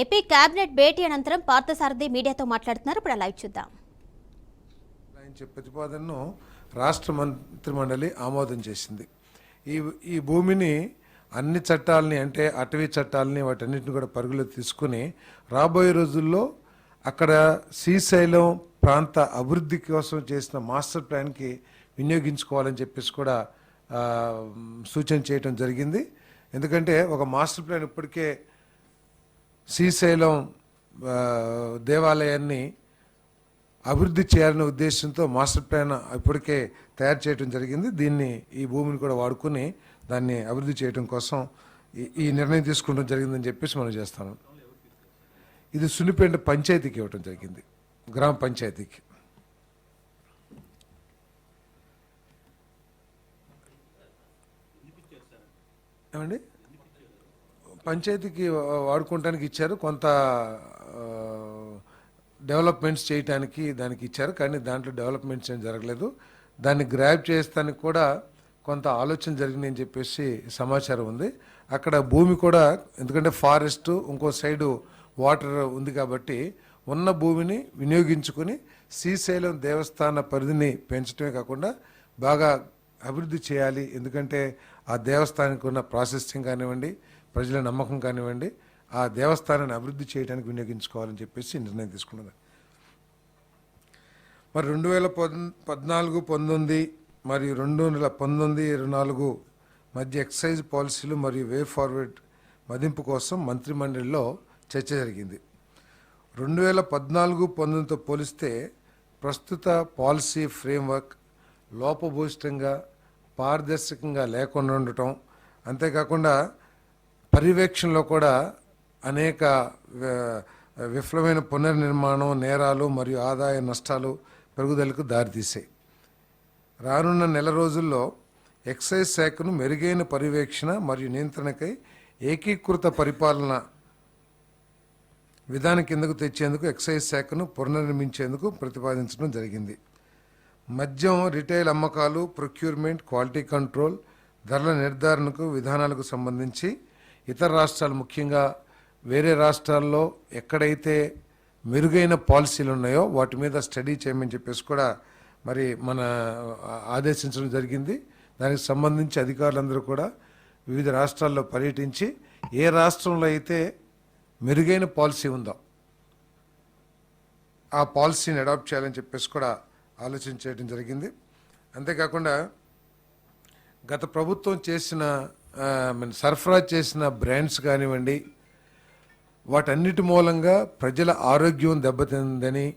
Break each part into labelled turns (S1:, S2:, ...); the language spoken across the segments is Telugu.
S1: ఏపీ కేబినెట్ భేటీ అనంతరం పార్థసారథి మీడియాతో మాట్లాడుతున్నారు. ఇప్పుడు లైవ్ చూద్దాం.
S2: ఆయన ప్రతిపాదనను రాష్ట్ర మంత్రిమండలి ఆమోదం చేసింది. ఈ ఈ భూమిని అన్ని చట్టాలని అంటే అటవీ చట్టాలని వాటన్నిటిని కూడా పరుగులో తీసుకుని రాబోయే రోజుల్లో అక్కడ శ్రీశైలం ప్రాంత అభివృద్ధి కోసం చేసిన మాస్టర్ ప్లాన్కి వినియోగించుకోవాలని చెప్పేసి కూడా సూచన చేయటం జరిగింది. ఎందుకంటే ఒక మాస్టర్ ప్లాన్ ఇప్పటికే శ్రీశైలం దేవాలయాన్ని అభివృద్ధి చేయాలనే ఉద్దేశంతో మాస్టర్ ప్లాన్ ఇప్పటికే తయారు చేయడం జరిగింది. దీన్ని ఈ భూమిని కూడా వాడుకొని దాన్ని అభివృద్ధి చేయడం కోసం ఈ- ఈ నిర్ణయం తీసుకోవడం జరిగిందని చెప్పేసి మనం చేస్తాను. ఇది సున్నిపేట పంచాయతీకి ఇవ్వడం జరిగింది. గ్రామ పంచాయతీకి. ఏమండి? పంచాయతీకి వాడుకోవటానికి ఇచ్చారు. కొంత డెవలప్మెంట్స్ చేయటానికి దానికి ఇచ్చారు. కానీ దాంట్లో డెవలప్మెంట్స్ ఏం జరగలేదు. దాన్ని గ్రాప్ చేస్తానికి కూడా కొంత ఆలోచన జరిగిందని చెప్పేసి సమాచారం ఉంది. అక్కడ భూమి కూడా ఎందుకంటే ఫారెస్ట్ ఇంకో సైడు వాటర్ ఉంది కాబట్టి ఉన్న భూమిని వినియోగించుకొని శ్రీశైలం దేవస్థాన పరిధిని పెంచడమే కాకుండా బాగా అభివృద్ధి చేయాలి. ఎందుకంటే ఆ దేవస్థానానికి ఉన్న ప్రాసెసింగ్ కానివ్వండి ప్రజల నమ్మకం కానివ్వండి ఆ దేవస్థానాన్ని అభివృద్ధి చేయడానికి వినియోగించుకోవాలని చెప్పేసి నిర్ణయం తీసుకున్నది. మరి రెండు వేల పద్నాలుగు పంతొమ్మిది మరియు రెండు వందల పంతొమ్మిది ఇరవై నాలుగు మధ్య ఎక్సైజ్ పాలసీలు మరియు వే ఫార్వర్డ్ మదింపు కోసం మంత్రిమండలిలో చర్చ జరిగింది. రెండు వేల పద్నాలుగు పంతొమ్మిదితో పోలిస్తే ప్రస్తుత పాలసీ ఫ్రేమ్వర్క్ లోపభూయిష్టంగా పారదర్శకంగా లేకుండా ఉండటం అంతేకాకుండా పర్యవేక్షణలో కూడా అనేక విఫలమైన పునర్నిర్మాణం నేరాలు మరియు ఆదాయ నష్టాలు పెరుగుదలకు దారితీసాయి రానున్న నెల రోజుల్లో ఎక్సైజ్ శాఖను మెరుగైన పర్యవేక్షణ మరియు నియంత్రణకై ఏకీకృత పరిపాలన విధానం కిందకు తెచ్చేందుకు ఎక్సైజ్ శాఖను పునర్నిర్మించేందుకు ప్రతిపాదించడం జరిగింది. మద్యం రిటైల్ అమ్మకాలు ప్రొక్యూర్మెంట్ క్వాలిటీ కంట్రోల్ ధరల నిర్ధారణకు విధానాలకు సంబంధించి ఇతర రాష్ట్రాలు ముఖ్యంగా వేరే రాష్ట్రాల్లో ఎక్కడైతే మెరుగైన పాలసీలు ఉన్నాయో వాటి మీద స్టడీ చేయమని చెప్పేసి కూడా మరి మన ఆదేశించడం జరిగింది. దానికి సంబంధించి అధికారులందరూ కూడా వివిధ రాష్ట్రాల్లో పర్యటించి ఏ రాష్ట్రంలో అయితే మెరుగైన పాలసీ ఉందో ఆ పాలసీని అడాప్ట్ చేయాలని చెప్పేసి కూడా ఆలోచన చేయడం జరిగింది. అంతేకాకుండా గత ప్రభుత్వం చేసిన సరఫరా చేసిన బ్రాండ్స్ కానివ్వండి వాటన్నిటి మూలంగా ప్రజల ఆరోగ్యం దెబ్బతిందని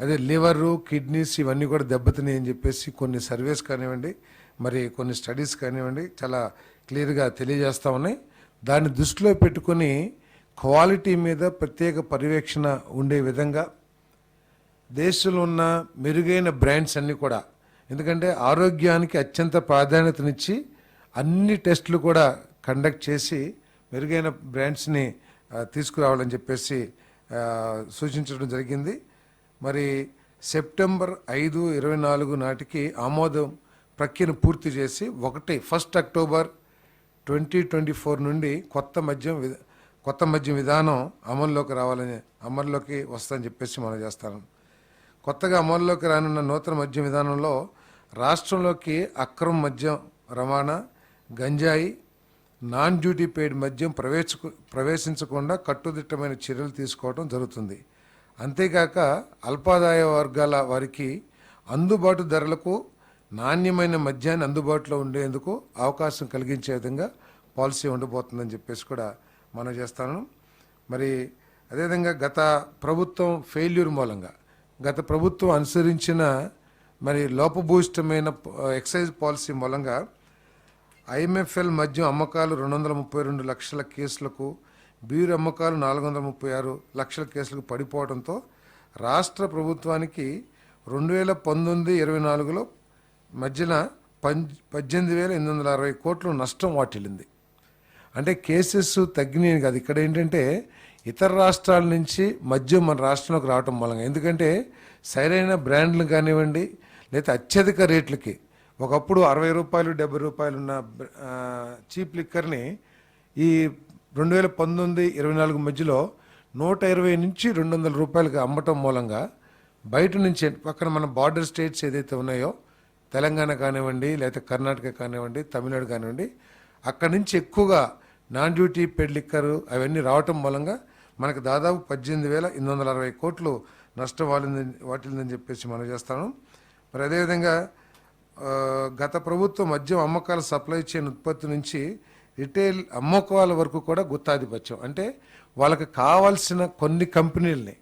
S2: అదే లివరు కిడ్నీస్ ఇవన్నీ కూడా దెబ్బతిన్నాయి అని చెప్పేసి కొన్ని సర్వేస్ కానివ్వండి మరి కొన్ని స్టడీస్ కానివ్వండి చాలా క్లియర్గా తెలియజేస్తూ ఉన్నాయి. దాన్ని దృష్టిలో పెట్టుకొని క్వాలిటీ మీద ప్రత్యేక పర్యవేక్షణ ఉండే విధంగా దేశంలో ఉన్న మెరుగైన బ్రాండ్స్ అన్నీ కూడా ఎందుకంటే ఆరోగ్యానికి అత్యంత ప్రాధాన్యతనిచ్చి అన్ని టెస్టులు కూడా కండక్ట్ చేసి మెరుగైన బ్రాండ్స్ని తీసుకురావాలని చెప్పేసి సూచించడం జరిగింది. మరి సెప్టెంబర్ ఐదు ఇరవై నాలుగు నాటికి ఆమోదం ప్రక్రియను పూర్తి చేసి ఒకటి first October twenty twenty four నుండి కొత్త మద్యం కొత్త మద్యం విధానం అమల్లోకి రావాలని అమల్లోకి వస్తుందని చెప్పేసి మనం చేస్తాను. కొత్తగా అమల్లోకి రానున్న నూతన మద్యం విధానంలో రాష్ట్రంలోకి అక్రమ మద్యం రవాణా గంజాయి నాన్ డ్యూటీ పెయిడ్ మద్యం ప్రవేశ ప్రవేశించకుండా కట్టుదిట్టమైన చర్యలు తీసుకోవడం జరుగుతుంది. అంతేకాక అల్పాదాయ వర్గాల వారికి అందుబాటు ధరలకు నాణ్యమైన మద్యాన్ని అందుబాటులో ఉండేందుకు అవకాశం కలిగించే విధంగా పాలసీ ఉండబోతుందని చెప్పేసి కూడా మనం చేస్తాను. మరి అదేవిధంగా గత ప్రభుత్వం ఫెయిల్యూర్ మూలంగా గత ప్రభుత్వం అనుసరించిన మరి లోపభూయిష్టమైన ఎక్సైజ్ పాలసీ మూలంగా ఐఎంఎఫ్ఎల్ మద్యం అమ్మకాలు రెండు వందల ముప్పై రెండు లక్షల కేసులకు బీరు అమ్మకాలు నాలుగు వందల ముప్పై ఆరు లక్షల కేసులకు పడిపోవడంతో రాష్ట్ర ప్రభుత్వానికి రెండు వేల పంతొమ్మిది ఇరవై నాలుగులో మధ్యన పద్దెనిమిది వేల ఎనిమిది వందల అరవై కోట్లు నష్టం వాటిల్లింది. అంటే కేసెస్ తగ్గినాయి కాదు. ఇక్కడ ఏంటంటే ఇతర రాష్ట్రాల నుంచి మద్యం మన రాష్ట్రంలోకి రావటం మూలంగా. ఎందుకంటే సరైన బ్రాండ్లు కానివ్వండి లేదా అత్యధిక రేట్లకి ఒకప్పుడు అరవై రూపాయలు డెబ్బై రూపాయలు ఉన్న చీప్ లిక్కర్ని ఈ రెండు వేల పంతొమ్మిది ఇరవై నాలుగు మధ్యలో నూట ఇరవై నుంచి రెండు వందల రూపాయలకి అమ్మటం మూలంగా బయట నుంచి పక్కన మన బార్డర్ స్టేట్స్ ఏదైతే ఉన్నాయో తెలంగాణ కానివ్వండి లేకపోతే కర్ణాటక కానివ్వండి తమిళనాడు కానివ్వండి అక్కడి నుంచి ఎక్కువగా నాన్ డ్యూటీ పెడ్ లిక్కరు అవన్నీ రావటం మూలంగా మనకు దాదాపు పద్దెనిమిది వేల ఎనిమిది వందల అరవై కోట్లు నష్టం వాలింది వాటిల్దని చెప్పేసి మనం చేస్తాను. మరి అదేవిధంగా గత ప్రభుత్వం మద్యం అమ్మకాల సప్లై చైన్ ఉత్పత్తి నుంచి రిటైల్ అమ్మకాల వరకు కూడా గుత్తాధిపత్యం. అంటే వాళ్ళకి కావాల్సిన కొన్ని కంపెనీలని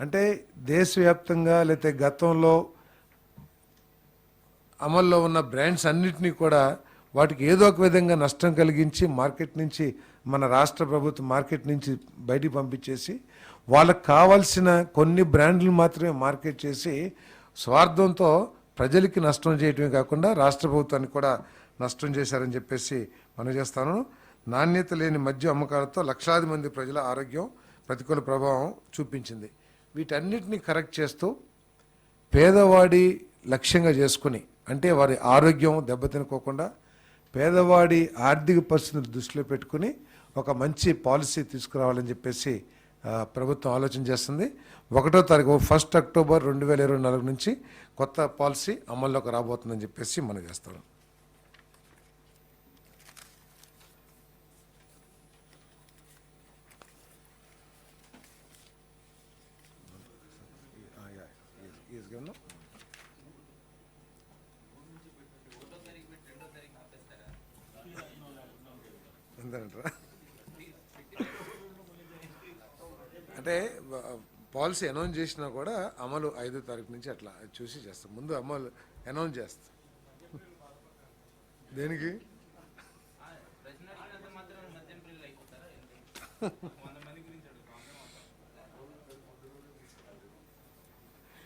S2: అంటే దేశవ్యాప్తంగా లేకపోతే గతంలో అమల్లో ఉన్న బ్రాండ్స్ అన్నిటినీ కూడా వాటికి ఏదో ఒక విధంగా నష్టం కలిగించి మార్కెట్ నుంచి మన రాష్ట్ర ప్రభుత్వం మార్కెట్ నుంచి బయటికి పంపించేసి వాళ్ళకి కావాల్సిన కొన్ని బ్రాండ్లు మాత్రమే మార్కెట్ చేసి స్వార్థంతో ప్రజలకి నష్టం చేయటమే కాకుండా రాష్ట్ర ప్రభుత్వానికి కూడా నష్టం చేశారని చెప్పేసి మనం చేస్తాను. నాణ్యత లేని మద్య అమ్మకాలతో లక్షలాది మంది ప్రజల ఆరోగ్యం ప్రతికూల ప్రభావం చూపించింది. వీటన్నిటిని కరెక్ట్ చేస్తూ పేదవాడి లక్ష్యంగా చేసుకుని అంటే వారి ఆరోగ్యం దెబ్బతినుకోకుండా పేదవాడి ఆర్థిక పరిస్థితిని దృష్టిలో పెట్టుకుని ఒక మంచి పాలసీ తీసుకురావాలని చెప్పేసి ప్రభుత్వం ఆలోచన చేస్తుంది. ఒకటో తారీఖు ఫస్ట్ అక్టోబర్ రెండు వేల ఇరవై నాలుగు నుంచి కొత్త పాలసీ అమల్లోకి రాబోతుందని చెప్పేసి మనం చేస్తాం అంటే పాలసీ అనౌన్స్ చేసినా కూడా అమలు ఐదో తారీఖు నుంచి అట్లా చూసి చేస్తాం. ముందు అమలు అనౌన్స్ చేస్తాం. దేనికి?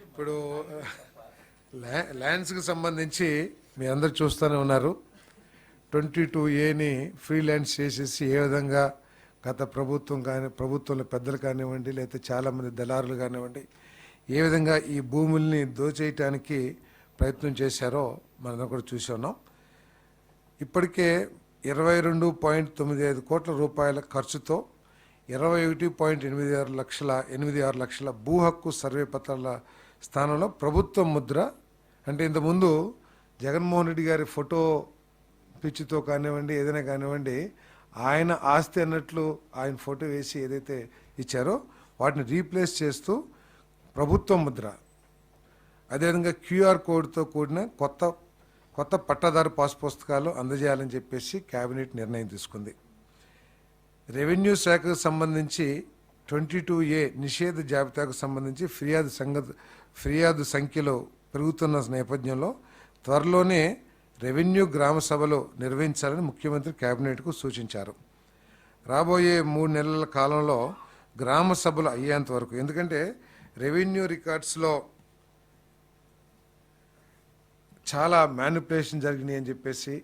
S2: ఇప్పుడు ల్యా- ల్యాండ్స్కి సంబంధించి మీ అందరు చూస్తూనే ఉన్నారు. ట్వంటీ టూ ఏని ఫ్రీ ల్యాండ్స్ చేసేసి ఏ విధంగా గత ప్రభుత్వం కానీ ప్రభుత్వంలో పెద్దలు కానివ్వండి లేకపోతే చాలామంది దళారులు కానివ్వండి ఏ విధంగా ఈ భూముల్ని దోచేయటానికి ప్రయత్నం చేశారో మనం కూడా చూసున్నాం ఇప్పటికే ఇరవై రెండు పాయింట్ తొమ్మిది ఐదు కోట్ల రూపాయల ఖర్చుతో ఇరవై ఒకటి పాయింట్ ఎనిమిది ఆరు లక్షల ఎనిమిది ఆరు లక్షల భూ హక్కు సర్వే పత్రాల స్థానంలో ప్రభుత్వ ముద్ర. అంటే ఇంతకుముందు జగన్మోహన్ రెడ్డి గారి ఫోటో పిచ్చితో కానివ్వండి ఏదైనా కానివ్వండి ఆయన ఆస్తి అన్నట్లు ఆయన ఫోటో వేసి ఏదైతే ఇచ్చారో వాటిని రీప్లేస్ చేస్తూ ప్రభుత్వ ముద్ర. అదేవిధంగా క్యూఆర్ కోడ్తో కూడిన కొత్త కొత్త పట్టాదారు పాస్ పుస్తకాలు అందజేయాలని చెప్పేసి కేబినెట్ నిర్ణయం తీసుకుంది. రెవెన్యూ శాఖకు సంబంధించి ట్వంటీ టూ ఏ నిషేధ జాబితాకు సంబంధించి ఫిర్యాదు సంగ ఫిర్యాదు సంఖ్యలో పెరుగుతున్న నేపథ్యంలో త్వరలోనే రెవెన్యూ గ్రామ సభలు నిర్వహించాలని ముఖ్యమంత్రి కేబినెట్కు సూచించారు. రాబోయే మూడు నెలల కాలంలో గ్రామ సభలు అయ్యేంత వరకు ఎందుకంటే రెవెన్యూ రికార్డ్స్లో చాలా మ్యానిపులేషన్ జరిగినాయి అని చెప్పేసి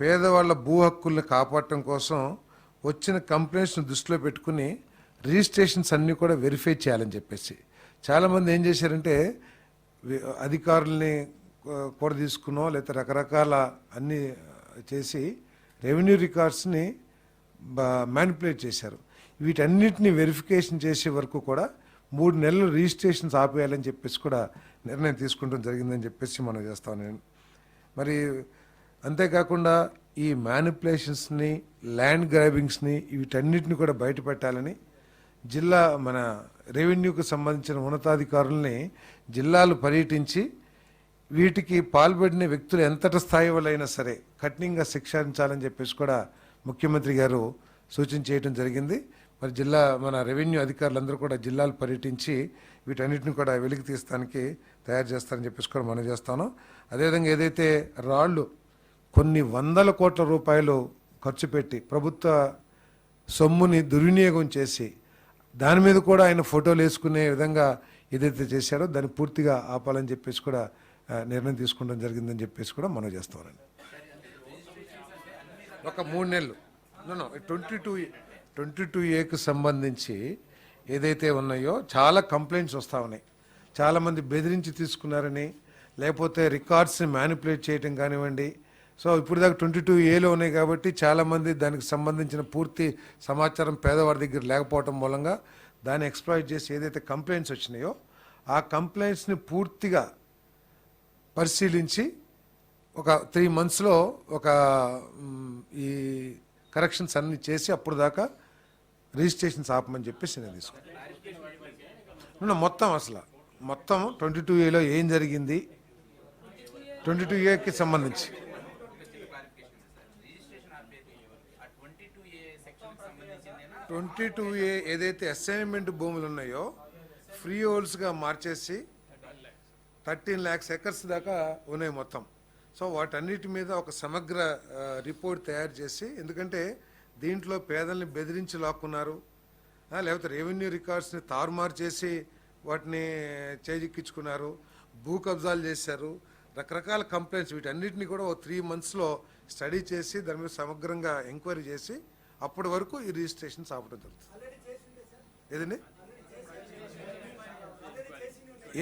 S2: పేదవాళ్ళ భూ హక్కుల్ని కాపాడటం కోసం వచ్చిన కంప్లైంట్స్ని దృష్టిలో పెట్టుకుని రిజిస్ట్రేషన్స్ అన్నీ కూడా వెరిఫై చేయాలని చెప్పేసి. చాలామంది ఏం చేశారంటే అధికారుల్ని కూడా తీసుకునో లేకపోతే రకరకాల అన్ని చేసి రెవెన్యూ రికార్డ్స్ని మ్యానిపులేట్ చేశారు. వీటన్నిటిని వెరిఫికేషన్ చేసే వరకు కూడా మూడు నెలలు రిజిస్ట్రేషన్స్ ఆపేయాలని చెప్పేసి కూడా నిర్ణయం తీసుకుంటాం జరిగిందని చెప్పేసి మనం చేస్తాను నేను మరి అంతేకాకుండా ఈ మ్యానిపులేషన్స్ని ల్యాండ్ గ్రాబింగ్స్ని వీటన్నిటిని కూడా బయటపెట్టాలని జిల్లా మన రెవెన్యూకి సంబంధించిన ఉన్నతాధికారుల్ని జిల్లాలు పర్యటించి వీటికి పాల్పడిన వ్యక్తులు ఎంతటి స్థాయి వాళ్ళైనా సరే కఠినంగా శిక్షించాలని చెప్పేసి కూడా ముఖ్యమంత్రి గారు సూచన చేయడం జరిగింది. మరి జిల్లా మన రెవెన్యూ అధికారులందరూ కూడా జిల్లాలు పర్యటించి వీటన్నిటిని కూడా వెలికి తీస్తానికి తయారు చేస్తారని చెప్పేసి కూడా మనం చేస్తాను. అదేవిధంగా ఏదైతే రాళ్ళు కొన్ని వందల కోట్ల రూపాయలు ఖర్చు పెట్టి ప్రభుత్వ సొమ్ముని దుర్వినియోగం చేసి దాని మీద కూడా ఆయన ఫోటోలు వేసుకునే విధంగా ఏదైతే చేశారో దాన్ని పూర్తిగా ఆపాలని చెప్పేసి కూడా నిర్ణయం తీసుకోవడం జరిగిందని చెప్పేసి కూడా మనం చేస్తామండి ఒక మూడు నెలలు. ట్వంటీ టూ ట్వంటీ టూ ఏకు సంబంధించి ఏదైతే ఉన్నాయో చాలా కంప్లైంట్స్ వస్తూ ఉన్నాయి. చాలామంది బెదిరించి తీసుకున్నారని లేకపోతే రికార్డ్స్ని మ్యానిపులేట్ చేయటం కానివ్వండి. సో ఇప్పుడు దాకా ట్వంటీ టూ ఏలో ఉన్నాయి కాబట్టి చాలామంది దానికి సంబంధించిన పూర్తి సమాచారం పేదవారి దగ్గర లేకపోవటం మూలంగా దాన్ని ఎక్స్ప్లాయిట్ చేసి ఏదైతే కంప్లైంట్స్ వచ్చినాయో ఆ కంప్లైంట్స్ని పూర్తిగా పరిశీలించి ఒక త్రీ మంత్స్లో ఒక ఈ కరెక్షన్స్ అన్ని చేసి అప్పుడు దాకా రిజిస్ట్రేషన్స్ ఆపమని చెప్పేసి నేను తీసుకున్నాను. మొత్తం అసలు మొత్తం ట్వంటీ టూ ఏలో ఏం జరిగింది? ట్వంటీ టూ ఏకి సంబంధించి. ట్వంటీ టూ ఏ ఏదైతే అసైన్మెంట్ భూములు ఉన్నాయో ఫ్రీ హోల్డ్స్గా మార్చేసి థర్టీన్ ల్యాక్స్ ఎకర్స్ దాకా ఉన్నాయి మొత్తం. సో వాటన్నిటి మీద ఒక సమగ్ర రిపోర్ట్ తయారు చేసి ఎందుకంటే దీంట్లో పేదల్ని బెదిరించి లాక్కున్నారు. లేకపోతే రెవెన్యూ రికార్డ్స్ని తారుమారు చేసి వాటిని చేజిక్కించుకున్నారు. భూ కబ్జాలు చేశారు. రకరకాల కంప్లైంట్స్ వీటన్నిటిని కూడా ఒక త్రీ మంత్స్లో స్టడీ చేసి దాని మీద సమగ్రంగా ఎంక్వైరీ చేసి అప్పటి వరకు ఈ రిజిస్ట్రేషన్స్ ఆపడం జరుగుతుంది. ఏదండి?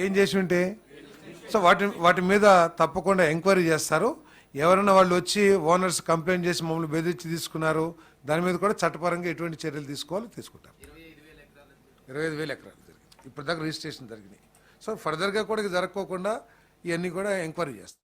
S2: ఏం చేసి ఉంటే? సో వాటి వాటి మీద తప్పకుండా ఎంక్వైరీ చేస్తారు. ఎవరైనా వాళ్ళు వచ్చి ఓనర్స్ కంప్లైంట్ చేసి మమ్మల్ని బెదిరించి తీసుకున్నారు దాని మీద కూడా చట్టపరంగా ఎటువంటి చర్యలు తీసుకోవాలో తీసుకుంటారు. ఇరవై ఐదు వేల ఎకరాలు జరిగింది. ఇప్పటిదాకా రిజిస్ట్రేషన్ జరిగినాయి. సో ఫర్దర్గా కూడా జరగకోకుండా ఇవన్నీ కూడా ఎంక్వైరీ చేస్తారు.